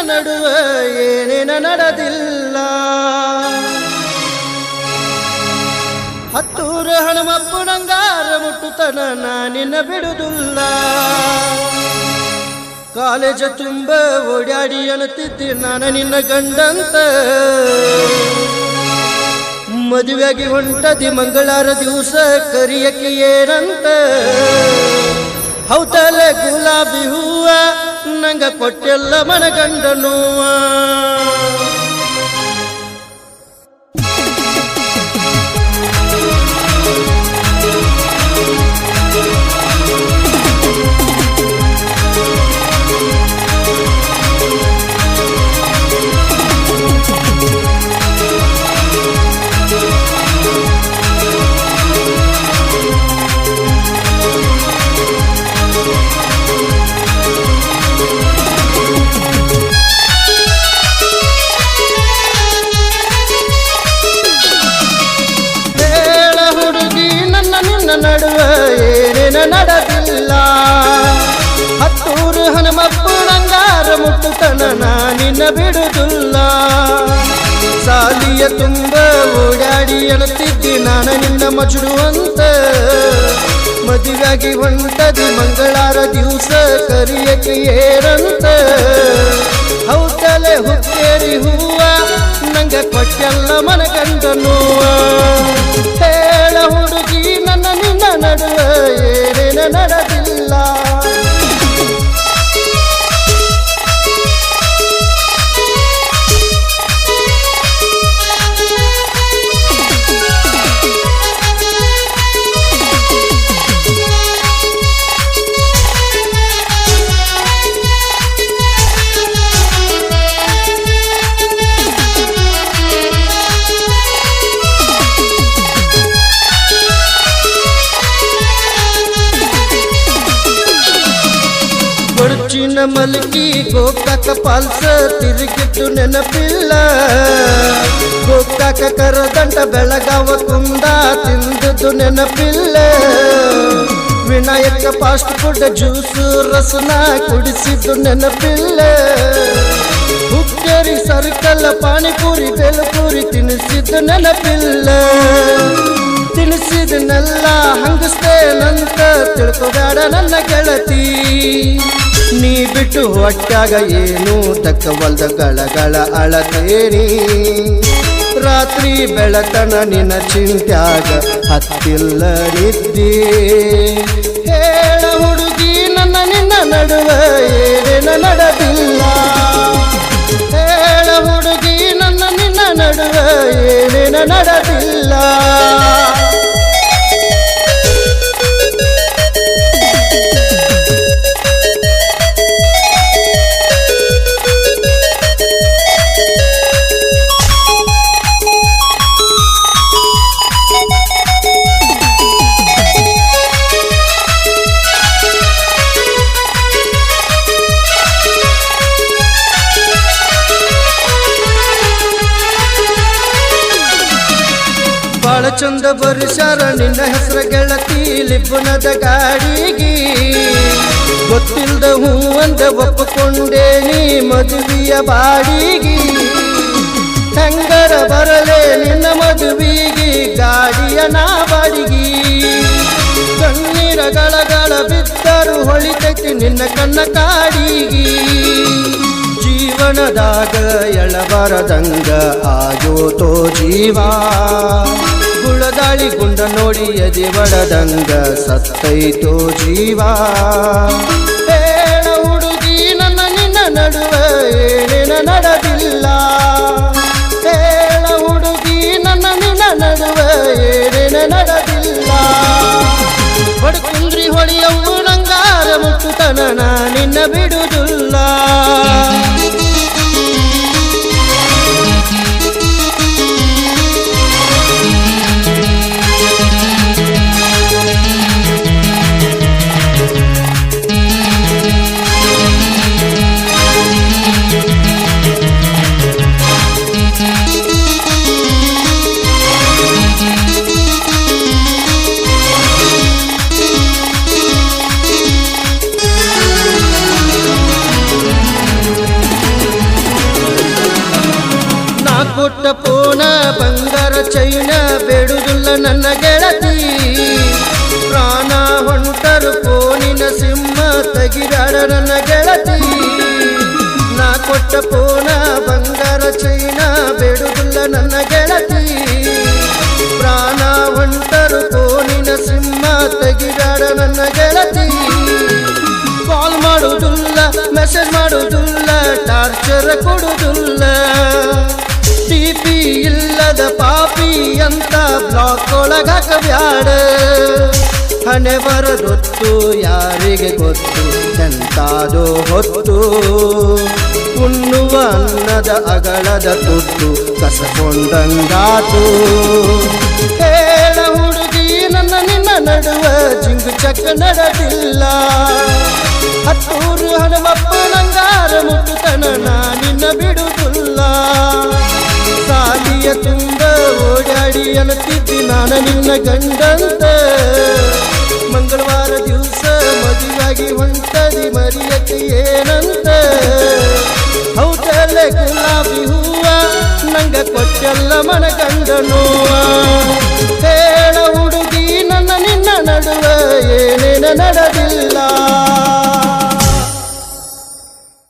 ನಡುವೆ ಏನೇನ ನಡೆದಿಲ್ಲ. ಹತ್ತೂರು ನಂಗಾರ ಮುಟ್ಟುತನ ನಾನಿನ್ನ ಬಿಡುದಿಲ್ಲ ಕಾಲೇಜ ತುಂಬ ಓಡಾಡಿ ಅಣತಿದ್ದೆ ನಾನು ನಿನ್ನ ಗಂಡಂತ. ಮದುವೆಗೆ ಹೊಂಟದಿ ಮಂಗಳಾರ ದಿವಸ ಕರಿಯಕ್ಕೆ ಏನಂತ? ಹೌದಲ್ಲ ಗುಲಾಬಿ ಹೂವ? ನಂಗ ಕೊಟ್ಟೆಲ್ಲ ಮನಗಂಡ ನಾನಿನ್ನ ಬಿಡುದಿಲ್ಲ ಸಾಲಿಯ ತುಂಬ ಓಡಾಡಿ ಅಣತಿದ್ದಿ ನಾನು ನಿನ್ನ ಮಜುಡುವಂತ ಮದುವೆಯಾಗಿ ಹೊಂಟದಿ ಮಂಗಳಾರ ದಿವಸ ಕರಿಯಕ್ಕೆ ಏರಂತ. ಹೌದಲೆ ಹುಕ್ಕೇರಿ ಹೂವ, ನಂಗ ಕೊಟ್ಟೆಲ್ಲ ಮನ ಕಂಡನು ಹೇಳ ಹುಡುಗಿ, ನನ್ನ ನಿನ್ನ ನಡುವ ಏನೇನ ನಡೆದಿಲ್ಲ ಕೊಡುಚಿನ ಮಲಗಿ ಗೋಕಾಕ ಪಾಲ್ಸ ತಿರುಗಿಟ್ಟು ನೆನಪಿಲ್ಲ. ಗೋಕಾಕ ಕರದಂಡ ಬೆಳಗಾವ ಕುಂದ ತಿಂದದ್ದು ನೆನಪಿಲ್ಲ. ವಿನಾಯಕ ಫಾಸ್ಟ್ ಫುಡ್ ಜ್ಯೂಸು ರಸನ ಕುಡಿಸಿದ್ದು ನೆನಪಿಲ್ಲ. ಹುಕ್ಕೇರಿ ಸರ್ಕಲ್ ಪಾನಿಪುರಿ ಬೇಲಪುರಿ ತಿನ್ನಿಸಿದ್ದು ನೆನಪಿಲ್ಲ. ತಿನ್ನಿಸಿದನ್ನೆಲ್ಲ ಹಂಗಸ್ತೇನಂತ ತಿಳ್ಕೊಬೇಡ ನನ್ನ ಗೆಳತಿ. ನೀ ಬಿಟ್ಟು ಒಟ್ಟಾಗ ಏನು ತಕ್ಕವಲ್ದ ಗಳಗಳ ಅಳತೇರಿ. ರಾತ್ರಿ ಬೆಳತನ ನಿನ್ನ ಚಿಂತ್ಯಾಗ ಹತ್ತಿಲ್ಲ ನಿದ್ದಿ ಹೇಳ ಹುಡುಗಿ, ನನ್ನ ನಿನ್ನ ನಡುವ ಏನೇನ ನಡೆದಿಲ್ಲ ಚಂದ ಬರುಷಾರ ನಿನ್ನ ಹೆಸರ ಗೆಳತಿ ಲಿಪುನದ ಗಾಡಿಗಿ. ಗೊತ್ತಿಲ್ದ ಹೂ ಅಂದ ಒಪ್ಪಿಕೊಂಡೆ ನೀ ಮದುವೆಯ ಬಾಡಿಗಿ. ಹೆಂಗರ ಬರಲೇ ನಿನ್ನ ಮದುವೆಗೆ, ಗಾಡಿಯ ನಾ ಬಾಡಿಗಿ ಕಣ್ಣೀರ ಗಳಗಳ ಬಿದ್ದರು ಹೊಳಿತೈತಿ ನಿನ್ನ ಕಣ್ಣ ಕಾಡಿಗಿ. ಜೀವನದಾಗ ಎಳಬರದಂಗ ಆಯೋತೋ ಜೀವ. ಗುಳದಾಳಿ ಗುಂಡ ನೋಡಿ ಎದೆ ಬಡದಂಗ ಸತ್ತೈತೋ ಜೀವ. ಹೇಳ ಹುಡುಗಿ, ನನ್ನ ನಿನ್ನ ನಡುವೆ ಏನೇನ ನಡೆದಿಲ್ಲ. ಹೇಳ ಹುಡುಗಿ, ನನ್ನ ನಿನ್ನ ನಡುವೆ ಏನೇನ ನಡೆದಿಲ್ಲ. ಬಡ್ಕುಂದ್ರಿ ಹೊಳಿಯವು ನಂಗಾರ ಮುಟ್ಟುತನ ನಿನ್ನ ಬಿಡುದಿಲ್ಲ ಪೋನ ಬಂಗಾರ ಚೈನ ಬೇಡುದುಲ್ಲ ನನ್ನ ಗೆಳತಿ. ಪ್ರಾಣ ಹೊಂಟರು ಪೋನಿನ ಸಿಂಹ ತೆಗಿದಾಡ ನನ್ನ ಗೆಳತಿ. ನಾ ಕೊಟ್ಟ ಪೋನ ಬಂಗಾರ ಚೈನ ಬೇಡುದುಲ್ಲ ನನ್ನ ಗೆಳತಿ. ಪ್ರಾಣ ಹೊಂಟರು ಪೋನಿನ ಸಿಂಹ ತೆಗಿದಾಡ ನನ್ನ ಗೆಳತಿ. ಕಾಲ್ ಮಾಡುವುದಿಲ್ಲ ಮೆಸೇಜ್ ಮಾಡುವುದಿಲ್ಲ ಟಾರ್ಚರ್ ಕೊಡುವುದಿಲ್ಲ ಪಾಪಿ ಅಂತ ಬ್ಲಾಕ್ ಒಳಗಾಕ ಬ್ಯಾಡ ಹಣೆ ಬರದೊತ್ತು ಯಾರಿಗೆ ಗೊತ್ತು? ಎಂತಾದೋ ಹೊತ್ತು. ಉಣ್ಣುವ ಅನ್ನದ ಅಗಳದ ತುತ್ತು ಕಸಕೊಂಡಂಗಾತು. ಹೇಳ ಹುಡುಗಿ, ನನ್ನ ನಿನ್ನ ನಡುವ ಜಿಂಗು ಚಕ್ಕ ನಡೆದಿಲ್ಲ. ಹತ್ತೂರು ಹಣವಪ್ಪ ನಂಗಾರ ಮುಟ್ಟುತನ ನಾ ನಿನ್ನ ಬಿಡುವುದಿಲ್ಲ. ಸಾಲಿಯ ತುಂಬ ಓಡಾಡಿ ಅನ್ನುತ್ತಿದ್ದಿ ನಾನು ನಿನ್ನ ಗಂಡಂತ. ಮಂಗಳವಾರ ದಿವಸ ಮದುವಾಗಿ ಹೊಂಟದಿ ಮರಿಯಕ್ಕೆ ಏನಂತ. ಹೌದಲ್ಲೇ ಗುಲಾಬಿ ಹೂವ, ನಂಗ ಕೊಟ್ಟೆಲ್ಲ ಮನ ನೋವ ಹೇಳ ಹುಡುಗಿ, ನನ್ನ ನಿನ್ನ ನಡುವ ಏನೇನ ನಡೆದಿಲ್ಲ.